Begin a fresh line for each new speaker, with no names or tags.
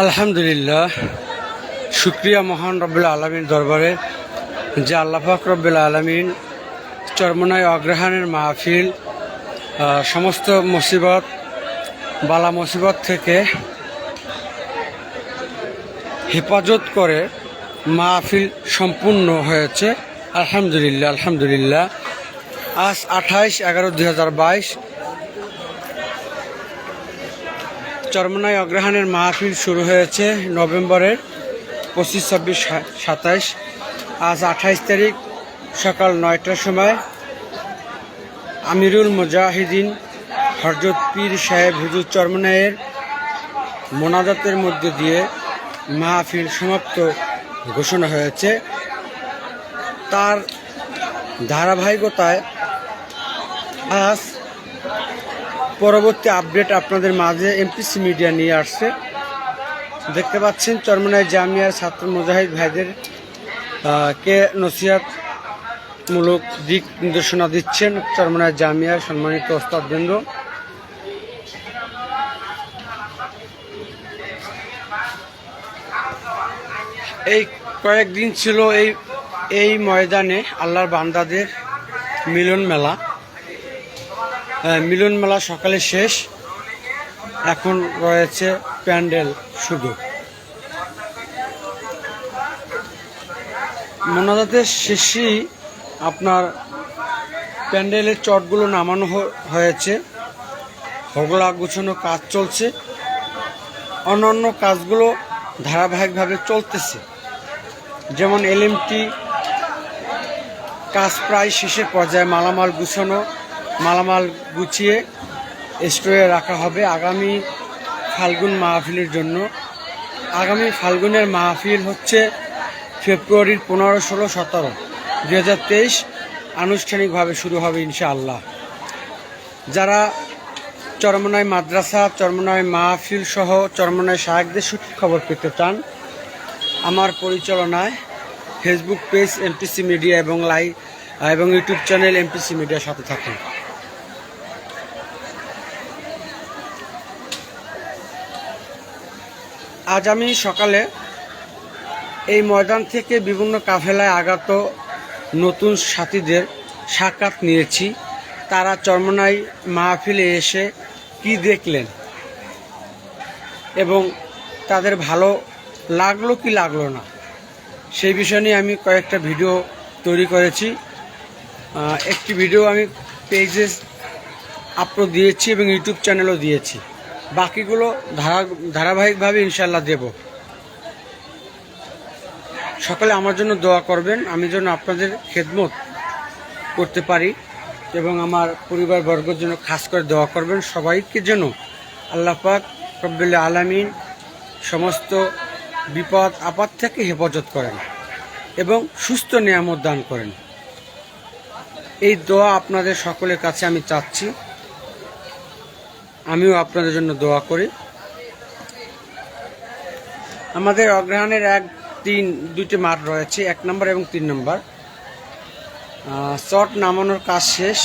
আলহামদুলিল্লাহ, শুক্রিয়া মহান রব্বুল আলমীর দরবারে যে আল্লাহাক রব্বুল আলমিন চরমনায় অগ্রহায়ণের মাহফিল সমস্ত মুসিবত, বালা মুসিবত থেকে হেফাজত করে মাহফিল সম্পূর্ণ হয়েছে। আলহামদুলিল্লাহ আলহামদুলিল্লাহ। আজ আঠাইশ এগারো দুই হাজার বাইশ চরমনায় অগ্রহায়ণের মাহফিল শুরু হয়েছে নভেম্বরের পঁচিশ, ছাব্বিশ সাতাইশ আজ আঠাইশ তারিখ, সকাল নয়টার সময় আমিরুল মুজাহিদিন হরজত পীর সাহেব হুজুর চরমনায়ের মোনাজাতের মধ্যে দিয়ে মাহফিল সমাপ্ত ঘোষণা হয়েছে। তার ধারাবাহিকতায় আজ পরবর্তী আপডেট আপনাদের মাঝে এমপিসি মিডিয়া নিয়ে আসছে। দেখতে পাচ্ছেন চরমনায় জামিয়ার ছাত্র মুজাহিদ ভাইদের কে নসিহাতমূলক দিক নির্দেশনা দিচ্ছেন চরমনায় জামিয়ার সম্মানিত ওস্তাদবৃন্দ। এই কয়েকদিন ছিল এই এই ময়দানে আল্লাহর বান্দাদের মিলন মেলা মিলন মেলা সকালে শেষ। এখন রয়েছে প্যান্ডেল শুধু মোনাজাতের শেষেই আপনার প্যান্ডেলের চটগুলো নামানো হয়েছে। হগলা গুছানো কাজ চলছে। অন্যান্য কাজগুলো ধারাবাহিকভাবে চলতেছে। যেমন এলএমটি, কাজ প্রায় শেষের পর্যায়ে মালামাল গুছানো মালামাল গুছিয়ে স্টোরে রাখা হবে আগামী ফাল্গুন মাহফিলের জন্য। আগামী ফাল্গুনের মাহফিল হচ্ছে ফেব্রুয়ারির পনেরো, ষোলো, সতেরো দু হাজার তেইশ। আনুষ্ঠানিকভাবে শুরু হবে ইনশাআল্লাহ। যারা চরমনায় মাদ্রাসা, চরমনায় মাহফিল সহ চরমনায় শাহেকদের সঠিক খবর পেতে চান, আমার পরিচালনায় ফেসবুক পেজ এমপিসি মিডিয়া এবং লাইভ এবং ইউটিউব চ্যানেল এমপিসি মিডিয়ার সাথে থাকুন। আজ আমি সকালে এই ময়দান থেকে বিভিন্ন কাফেলায় আগত নতুন সাথীদের সাক্ষাৎ নিয়েছি। তারা চরমনাই মাহফিলে এসে কি দেখলেন এবং তাদের ভালো লাগল কি লাগল না, সেই বিষয় নিয়ে আমি কয়েকটা ভিডিও তৈরি করেছি। একটি ভিডিও আমি পেজে আপলোড দিয়েছি এবং ইউটিউব চ্যানেলও দিয়েছি। বাকিগুলো ধারা, ধারাবাহিকভাবে ইনশাল্লাহ দেব। সকলে আমার জন্য দোয়া করবেন, আমি যেন আপনাদের খেদমত করতে পারি এবং আমার পরিবার বর্গের জন্য খাস করে দোয়া করবেন। সবাইকে যেন আল্লাহ পাক রব্বুল আলামিন সমস্ত বিপদ, আপদ থেকে হেফাজত করেন এবং সুস্থ নিয়ামত দান করেন। এই দোয়া আপনাদের সকলের কাছে আমি চাচ্ছি। আমিও আপনাদের জন্য দোয়া করি। আমাদের অগ্রহায়ণের এক, তিন, দুইটি মাঠ রয়েছে, এক নম্বর এবং তিন নম্বর। চট নামানোর কাজ শেষ।